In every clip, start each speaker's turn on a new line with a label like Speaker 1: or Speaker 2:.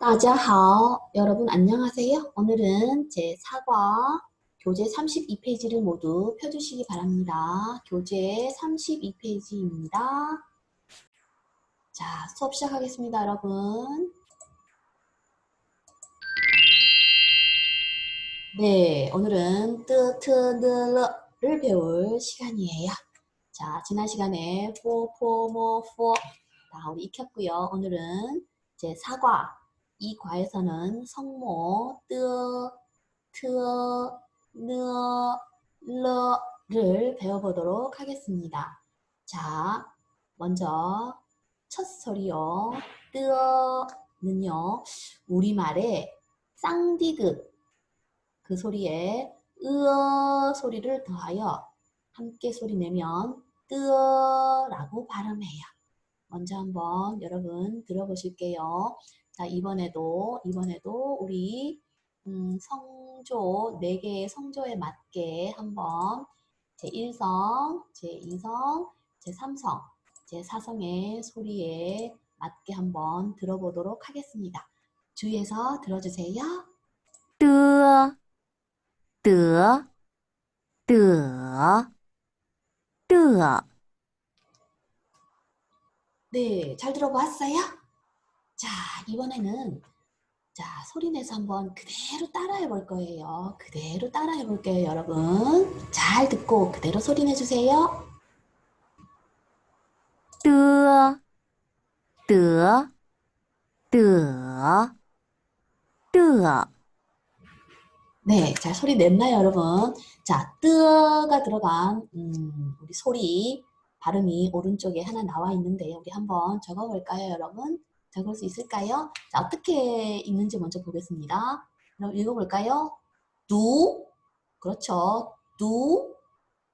Speaker 1: 따자하오. 여러분 안녕하세요. 오늘은 제 사과 교재 32페이지를 모두 펴주시기 바랍니다. 교재 32페이지입니다. 자, 수업 시작하겠습니다, 여러분. 네, 오늘은 뜨, 트, 느, 르를 배울 시간이에요. 자, 지난 시간에 포, 포, 모, 포 다 우리 익혔고요. 오늘은 제 사과 이 과에서는 성모 뜨, 트, 느, 러를 배워보도록 하겠습니다. 자, 먼저 첫 소리요. 뜨는요. 우리말에 쌍디귿 그 소리에 으어 소리를 더하여 함께 소리 내면 뜨어라고 발음해요. 먼저 한번 여러분 들어보실게요. 자, 이번에도, 이번에도 우리, 음, 성조, 네 개의 성조에 맞게 한번 제1성, 제2성, 제3성, 제4성의 소리에 맞게 한번 들어보도록 하겠습니다. 주의해서 들어주세요.
Speaker 2: 뜨, 뜨, 뜨, 뜨.
Speaker 1: 네, 잘 들어보았어요? 자, 이번에는 자, 소리 내서 한번 그대로 따라해 볼 거예요. 그대로 따라해 볼게요, 여러분. 잘 듣고 그대로 소리 내 주세요.
Speaker 2: 뜨, 뜨, 뜨, 뜨.
Speaker 1: 네, 잘 소리 냈나요, 여러분? 자, 뜨가 들어간 음, 우리 소리 발음이 오른쪽에 하나 나와 있는데 우리 한번 적어 볼까요, 여러분? 적을 수 있을까요? 자, 어떻게 읽는지 먼저 보겠습니다. 그럼 읽어볼까요? 두, 그렇죠. 두.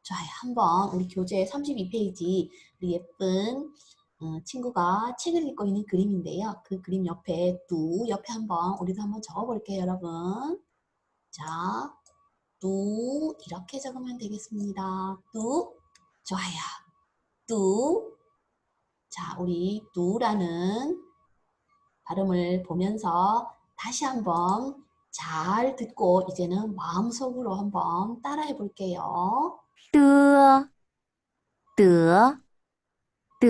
Speaker 1: 좋아요. 한번 우리 교재 32페이지 우리 예쁜 어, 친구가 책을 읽고 있는 그림인데요. 그 그림 옆에 두 옆에 한번 우리도 한번 적어볼게요, 여러분. 자, 두 이렇게 적으면 되겠습니다. 두 좋아요. 두 자, 우리 두라는 발음을 보면서 다시 한번 잘 듣고 이제는 마음속으로 한번 따라해 볼게요.
Speaker 2: 뜨, 뜨, 뜨,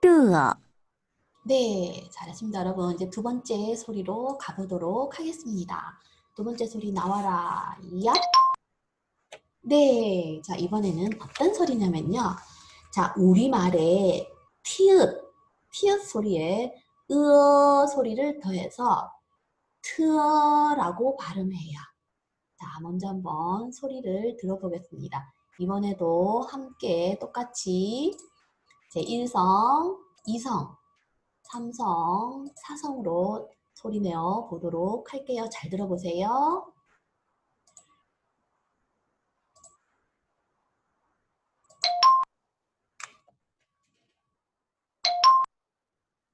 Speaker 2: 뜨.
Speaker 1: 네, 잘했습니다, 여러분. 이제 두 번째 소리로 가보도록 하겠습니다. 두 번째 소리 나와라. 야. 네, 자 이번에는 어떤 소리냐면요. 자 우리말에 티읕 티읕 소리에 으어 소리를 더해서 트어라고 발음해요. 자, 먼저 한번 소리를 들어보겠습니다. 이번에도 함께 똑같이 제 1성, 2성, 3성, 4성으로 소리 내어 보도록 할게요. 잘 들어보세요.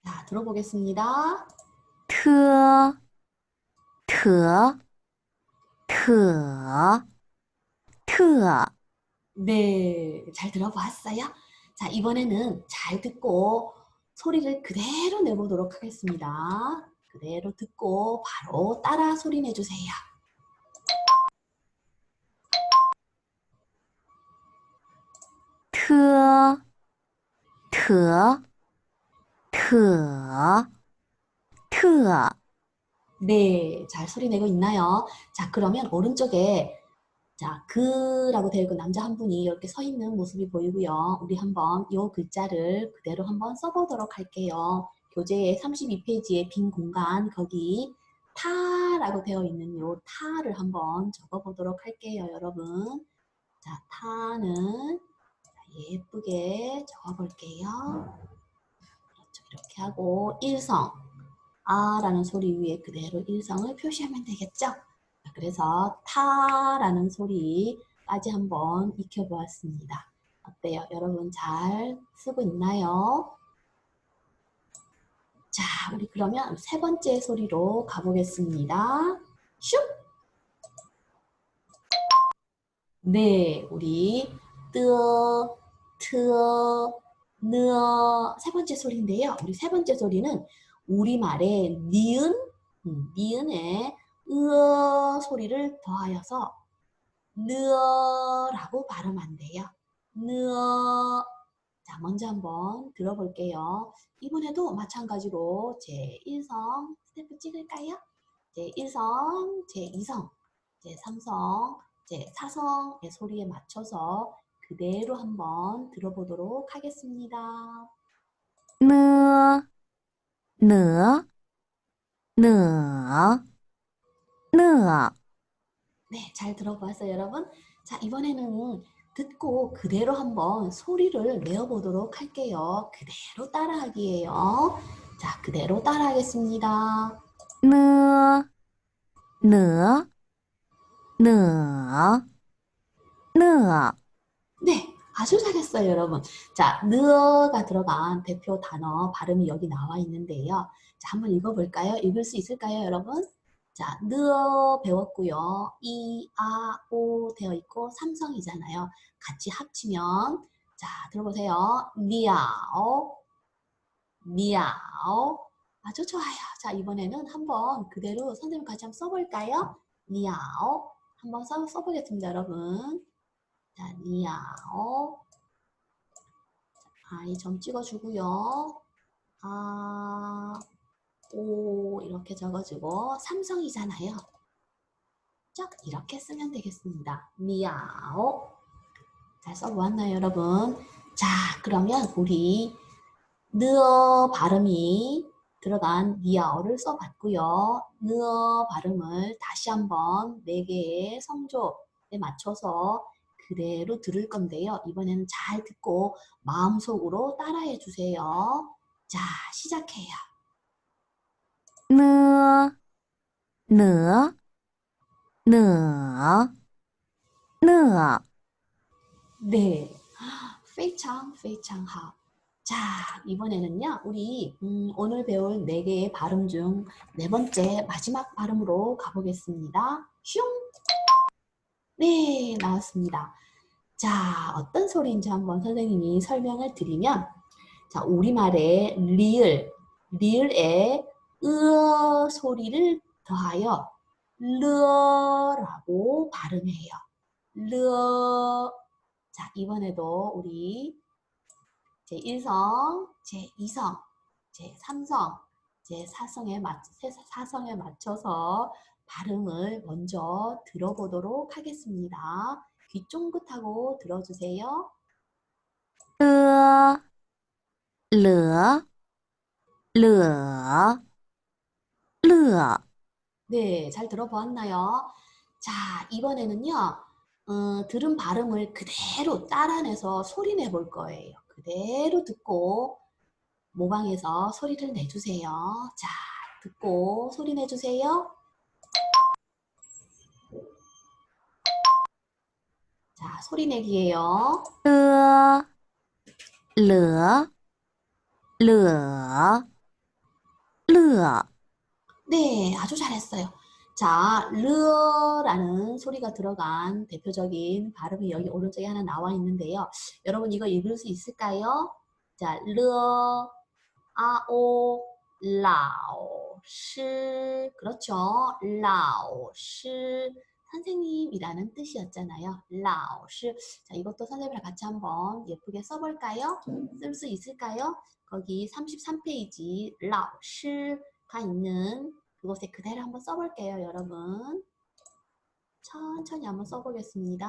Speaker 1: 자, 들어보겠습니다.
Speaker 2: 트, 트, 트, 트.
Speaker 1: 네, 잘 들어봤어요? 자, 이번에는 잘 듣고 소리를 그대로 내보도록 하겠습니다. 그대로 듣고 바로 따라 소리 내주세요.
Speaker 2: 트, 트, 特特
Speaker 1: 네, 잘 소리 내고 있나요? 자, 그러면 오른쪽에 자, 그라고 되어 있고 남자 한 분이 이렇게 서 있는 모습이 보이고요. 우리 한번 이 글자를 그대로 한번 써보도록 할게요. 교재의 32페이지의 빈 공간 거기 타라고 되어 있는 요 타를 한번 적어보도록 할게요, 여러분. 자, 타는 예쁘게 적어볼게요. 이렇게 하고 일성 아라는 소리 위에 그대로 일성을 표시하면 되겠죠? 자, 그래서 타라는 소리까지 한번 익혀보았습니다. 어때요? 여러분 잘 쓰고 있나요? 자, 우리 그러면 세 번째 소리로 가보겠습니다. 슉! 네, 우리 뜨어, 트어, 느어 세 번째 소리인데요. 우리 세 번째 소리는 우리말의 니은, 음, 니은에 으어 소리를 더하여서 느어라고 발음한대요. 느어. 자, 먼저 한번 들어볼게요. 이번에도 마찬가지로 제1성 스태프 찍을까요? 제1성, 제2성, 제3성, 제4성의 소리에 맞춰서 그대로 한번 들어보도록 하겠습니다.
Speaker 2: 느, 느, 느, 느,
Speaker 1: 네, 잘 들어보았어요, 여러분? 자, 이번에는 듣고 그대로 한번 소리를 내어보도록 할게요. 그대로 따라하기예요. 자, 그대로 따라하겠습니다.
Speaker 2: 느, 느, 느, 느,
Speaker 1: 네, 아주 잘했어요, 여러분. 자, 느어가 들어간 대표 단어 발음이 여기 나와 있는데요. 자, 한번 읽어볼까요? 읽을 수 있을까요, 여러분? 자, 느어 배웠고요. 이, 아, 오 되어 있고 삼성이잖아요. 같이 합치면 자, 들어보세요. 니아오, 니아오. 아주 좋아요. 자, 이번에는 한번 그대로 선생님 같이 한번 써볼까요? 니아오. 한번 써, 써보겠습니다, 여러분. 자, 니아오. 아이 점 찍어주고요. 아, 오 이렇게 적어주고 삼성이잖아요. 쭉 이렇게 쓰면 되겠습니다. 미야오. 잘 써보았나요, 여러분? 자, 그러면 우리 느어 발음이 들어간 니아오를 써봤고요. 느어 발음을 다시 한번 네 개의 성조에 맞춰서 그대로 들을 건데요. 이번에는 잘 듣고 마음속으로 따라해 주세요. 자, 시작해요.
Speaker 2: 느, 느, 느, 느.
Speaker 1: 네. 페이창, 페이창하. 자, 이번에는요, 우리 음, 오늘 배울 네 개의 발음 중 네 번째 마지막 발음으로 가보겠습니다. 슝! 네, 나왔습니다. 자, 어떤 소리인지 한번 선생님이 설명을 드리면, 자, 우리말의 리을, 리을에 으어 소리를 더하여 르어라고 발음해요. 르어. 자, 이번에도 우리 제1성, 제2성, 제3성, 제4성에 맞, 사성에 맞춰서 발음을 먼저 들어보도록 하겠습니다. 귀 쫑긋하고 들어주세요.
Speaker 2: 르, 르, 르, 르,
Speaker 1: 네, 잘 들어보았나요? 자, 이번에는요, 어, 들은 발음을 그대로 따라내서 소리 내볼 거예요. 그대로 듣고 모방해서 소리를 내주세요. 자, 듣고 소리 내주세요. 자, 소리 내기예요.
Speaker 2: 르, 르, 르, 르,
Speaker 1: 네, 아주 잘했어요. 자, 르라는 소리가 들어간 대표적인 발음이 여기 오른쪽에 하나 나와 있는데요. 여러분 이거 읽을 수 있을까요? 자, 르, 아오, 라오, 시. 그렇죠. 라오, 시. 선생님이라는 뜻이었잖아요. 라오, 시. 자, 이것도 선생님이랑 같이 한번 예쁘게 써볼까요? 쓸 수 있을까요? 거기 33페이지 라오, 시가 있는 그곳에 그대로 한번 써볼게요, 여러분. 천천히 한번 써보겠습니다.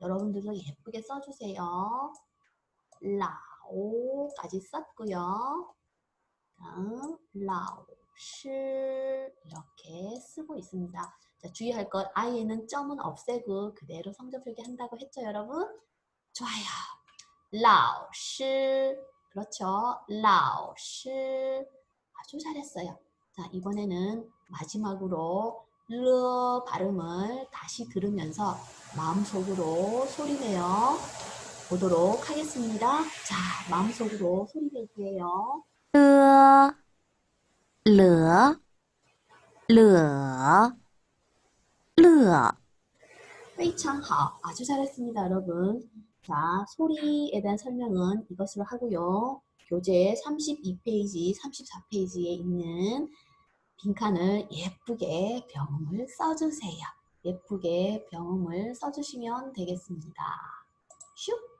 Speaker 1: 여러분들도 예쁘게 써주세요. 라오까지 썼고요. 다음 라오, 시 이렇게 쓰고 있습니다. 자, 주의할 것 아이에는 점은 없애고 그대로 성적 필기한다고 했죠, 여러분? 좋아요. 라오, 시 그렇죠. 라오, 시 아주 잘했어요. 자, 이번에는 마지막으로 르 발음을 다시 들으면서 마음속으로 소리내어 보도록 하겠습니다. 자, 마음속으로 소리낼게요.
Speaker 2: 르, 르, 르, 르,
Speaker 1: 非常好. 아주 잘했습니다, 여러분. 자, 소리에 대한 설명은 이것으로 하고요. 교재 32페이지, 34페이지에 있는 빈칸을 예쁘게 병음을 써주세요. 예쁘게 병음을 써주시면 되겠습니다. 슉!